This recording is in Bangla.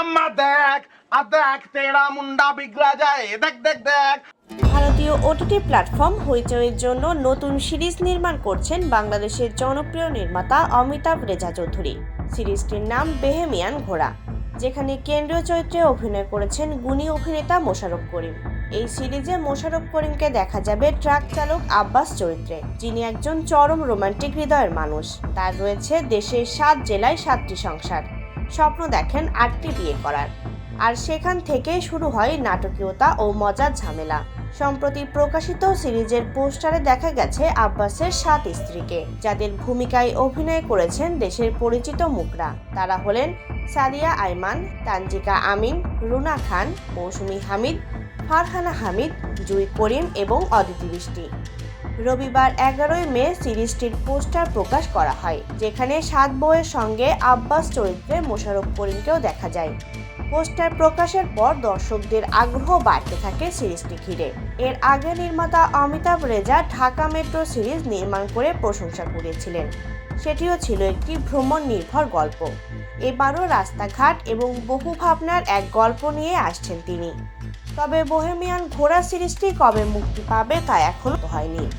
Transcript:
আম্মা দেখ দেখ মুন্ডা বিগড়া যায়। দেখ দেখ দেখ। ভারতীয় ওটিটি প্ল্যাটফর্ম হইচইয়ের জন্য নতুন সিরিজ নির্মাণ করছেন বাংলাদেশের জনপ্রিয় নির্মাতা অমিতাভ রেজা চৌধুরী। সিরিজটির নাম বেহেমিয়ান ঘোড়া, যেখানে কেন্দ্রীয় চরিত্রে অভিনয় করেছেন গুণী অভিনেতা মোশাররফ করিম। এই সিরিজে মোশাররফ করিমকে দেখা যাবে ট্রাক চালক আব্বাস চরিত্রে, যিনি একজন চরম রোমান্টিক হৃদয়ের মানুষ। তার রয়েছে দেশের সাত জেলায় সাতটি সংসার। স্বপ্ন দেখেন আটটি বিয়ে করার। আর সেখান থেকেই শুরু হয় নাটকীয়তা ও মজার ঝামেলা। সম্প্রতি প্রকাশিত সিরিজের পোস্টারে দেখা গেছে আব্বাসের সাত স্ত্রীকে, যাদের ভূমিকায় অভিনয় করেছেন দেশের পরিচিত মুখরা। তারা হলেন সাদিয়া আইমান, তানজিকা আমিন, রুনা খান, মৌসুমী হামিদ, ফারহানা হামিদ, জুই করিম এবং অদিতি বৃষ্টি রবিবার এগারোই মে সিরিজটির পোস্টার প্রকাশ করা হয়, যেখানে সাত বউয়ের সঙ্গে আব্বাস চরিত্রে মোশাররফ করিমকেও দেখা যায়। পোস্টার প্রকাশের পর দর্শকদের আগ্রহ বাড়তে থাকে সিরিজটি ঘিরে। এর আগে নির্মাতা অমিতাভ রেজা ঢাকা মেট্রো সিরিজ নির্মাণ করে প্রশংসা করেছিলেন সেটিও ছিল একটি ভ্রমণ নির্ভর গল্প। এবারও রাস্তাঘাট এবং বহু ভাবনার এক গল্প নিয়ে আসছেন তিনি। তবে বোহেমিয়ান ঘোড়া সিরিজটি কবে মুক্তি পাবে তা এখনও হয়নি।